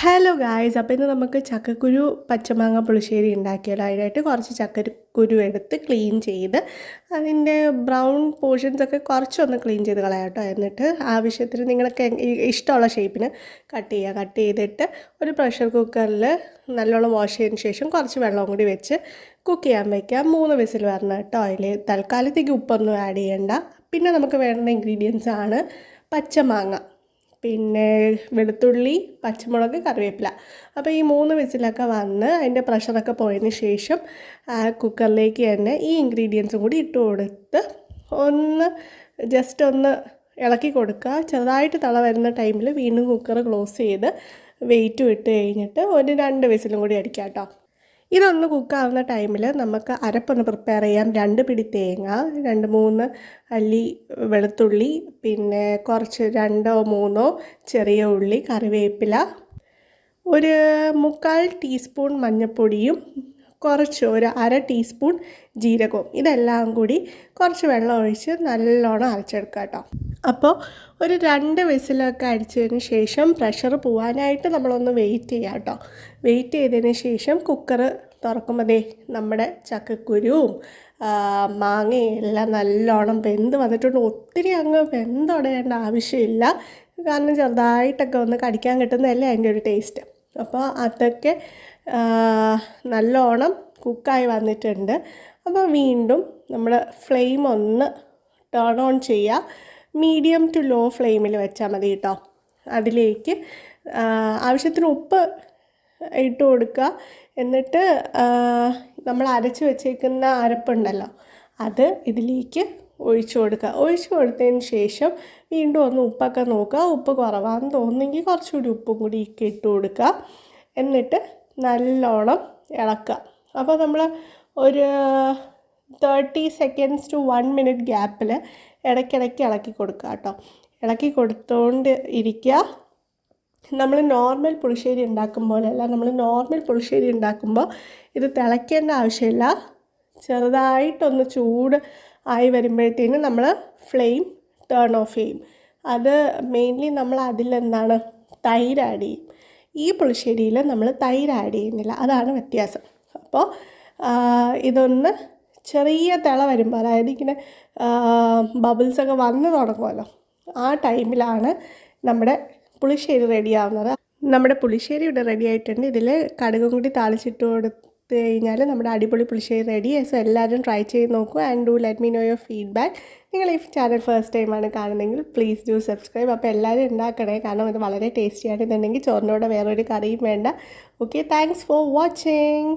Hello guys അപ്പോൾ ഇന്ന് നമുക്ക് ചക്കക്കുരു പച്ചമാങ്ങ പുളിശ്ശേരി ഉണ്ടാക്കിയാലോ? അതിനായിട്ട് കുറച്ച് ചക്കക്കുരു എടുത്ത് ക്ലീൻ ചെയ്ത് അതിന്റെ ബ്രൗൺ പോർഷൻസൊക്കെ കുറച്ചൊന്ന് ക്ലീൻ ചെയ്ത് കളയാട്ടോ എന്നിട്ട് ആവശ്യത്തിന് നിങ്ങൾക്ക് ഇഷ്ടമുള്ള ഷേപ്പിന് കട്ട് ചെയ്യുക. കട്ട് ചെയ്തിട്ട് ഒരു പ്രഷർ കുക്കറിൽ നല്ലോണം വാഷ് ചെയ്തതിന് ശേഷം കുറച്ച് വെള്ളം കൂടി വെച്ച് കുക്ക് ചെയ്യാൻ വയ്ക്കാം മൂന്ന് വിസിൽ വരണം കേട്ടോ അതിൽ തൽക്കാലത്തേക്ക് ഉപ്പൊന്നും ആഡ് ചെയ്യണ്ട. പിന്നെ നമുക്ക് വേണ്ട ഇൻഗ്രീഡിയൻസ് ആണ് പച്ചമാങ്ങ. പിന്നെ വെളുത്തുള്ളി പച്ചമുളക് കറിവേപ്പില. അപ്പോൾ ഈ മൂന്ന് വിസിലൊക്കെ വന്ന് അതിന്റെ പ്രഷറൊക്കെ പോയതിന് ശേഷം കുക്കറിലേക്ക് തന്നെ ഈ ഇൻഗ്രീഡിയൻസും കൂടി ഇട്ട് കൊടുത്ത് ഒന്ന് ജസ്റ്റ് ഒന്ന് ഇളക്കി കൊടുക്കുക. ചെറുതായിട്ട് തള വരുന്ന ടൈമിൽ വീണ്ടും കുക്കർ ക്ലോസ് ചെയ്ത് വെയിറ്റും ഇട്ട് കഴിഞ്ഞിട്ട് ഒരു രണ്ട് വിസിലും കൂടി അടിക്കാം കേട്ടോ. ഇതൊന്ന് കുക്കാവുന്ന ടൈമിൽ നമുക്ക് അരപ്പൊന്ന് പ്രിപ്പയർ ചെയ്യാം. രണ്ട് പിടി തേങ്ങ രണ്ട് മൂന്ന് അല്ലി വെളുത്തുള്ളി പിന്നെ കുറച്ച് രണ്ടോ മൂന്നോ ചെറിയ ഉള്ളി കറിവേപ്പില ഒരു മുക്കാൽ ടീസ്പൂൺ മഞ്ഞൾപ്പൊടിയും കുറച്ച് ഒരു അര ടീസ്പൂൺ ജീരകവും. ഇതെല്ലാം കൂടി കുറച്ച് വെള്ളം ഒഴിച്ച് നല്ലോണം അരച്ചെടുക്കുക കേട്ടോ അപ്പോൾ ഒരു രണ്ട് വിസിലൊക്കെ അടിച്ചതിന് ശേഷം പ്രഷർ പോകാനായിട്ട് നമ്മളൊന്ന് വെയിറ്റ് ചെയ്യാം കേട്ടോ വെയിറ്റ് ചെയ്തതിന് ശേഷം കുക്കർ തുറക്കുമ്പോൾ ദേ നമ്മുടെ ചക്കക്കുരുവും മാങ്ങയും എല്ലാം നല്ലോണം വെന്ത് വന്നിട്ടുണ്ട്. ഒത്തിരി അങ്ങ് വെന്തുടയേണ്ട ആവശ്യമില്ല. കാരണം ചെറുതായിട്ടൊക്കെ ഒന്ന് കടിക്കാൻ കിട്ടുന്നതല്ലേ അതിന്റെ ഒരു ടേസ്റ്റ്. അപ്പോൾ അതൊക്കെ നല്ലോണം കുക്കായി വന്നിട്ടുണ്ട്. അപ്പോൾ വീണ്ടും നമ്മൾ ഫ്ലെയിം ഒന്ന് ടേൺ ഓൺ ചെയ്യുക. മീഡിയം ടു ലോ ഫ്ലെയിമിൽ വെച്ചാൽ മതി കേട്ടോ. അതിലേക്ക് ആവശ്യത്തിന് ഉപ്പ് ഇട്ട് കൊടുക്കുക എന്നിട്ട് നമ്മൾ അരച്ച് വെച്ചേക്കുന്ന അരപ്പുണ്ടല്ലോ അത് ഇതിലേക്ക് ഒഴിച്ചു കൊടുക്കുക ഒഴിച്ചു കൊടുത്തതിന് ശേഷം വീണ്ടും ഒന്ന് ഉപ്പൊക്കെ നോക്കുക. ഉപ്പ് കുറവാണെന്ന് തോന്നുന്നെങ്കിൽ കുറച്ചുകൂടി ഉപ്പും കൂടി ഇട്ട് കൊടുക്കുക എന്നിട്ട് നല്ലോണം ഇളക്കുക അപ്പോൾ നമ്മൾ ഒരു thirty seconds to one minute ഗ്യാപ്പിൽ ഇടയ്ക്കിടയ്ക്ക് ഇളക്കി കൊടുക്കുക കേട്ടോ. ഇളക്കി കൊടുത്തുകൊണ്ട് ഇരിക്കുക നമ്മൾ നോർമൽ പുളിശ്ശേരി ഉണ്ടാക്കും പോലെയല്ല നമ്മൾ നോർമൽ പുളിശ്ശേരി ഉണ്ടാക്കുമ്പോൾ ഇത് തിളയ്ക്കേണ്ട ആവശ്യമില്ല. ചെറുതായിട്ടൊന്ന് ചൂട് ആയി വരുമ്പോഴത്തേനും നമ്മൾ ഫ്ലെയിം ടേൺ ഓഫ് ചെയ്യും. അത് മെയിൻലി നമ്മൾ അതിലെന്താണ് തൈര് ആഡ് ചെയ്യും. ഈ പുളിശ്ശേരിയിൽ നമ്മൾ തൈര് ആഡ് ചെയ്യുന്നില്ല. അതാണ് വ്യത്യാസം. അപ്പോൾ ഇതൊന്ന് ചെറിയ തിള വരുമ്പോൾ അതായത് ഇങ്ങനെ ബബിൾസൊക്കെ വന്ന് തുടങ്ങുമല്ലോ ആ ടൈമിലാണ് നമ്മുടെ പുളിശ്ശേരി റെഡി ആവുന്നത്. നമ്മുടെ പുളിശ്ശേരി ഇവിടെ റെഡി ആയിട്ടുണ്ട്. ഇതിൽ കടുകും കൂടി താളിച്ചിട്ട് കൊടുത്ത് കഴിഞ്ഞാൽ നമ്മുടെ അടിപൊളി പുളിശ്ശേരി റെഡി സോ എല്ലാവരും ട്രൈ ചെയ്ത് നോക്കൂ and do let me know your feedback നിങ്ങൾ ഈ ചാനൽ ഫസ്റ്റ് ടൈമാണ് കാണുന്നതെങ്കിൽ പ്ലീസ് ഡു സബ്സ്ക്രൈബ് അപ്പോൾ എല്ലാവരും ഉണ്ടാക്കണേ. കാരണം ഇത് വളരെ ടേസ്റ്റി ഇതുണ്ടെങ്കിൽ ചോറിനോടെ വേറൊരു കറിയും വേണ്ട. Okay thanks for watching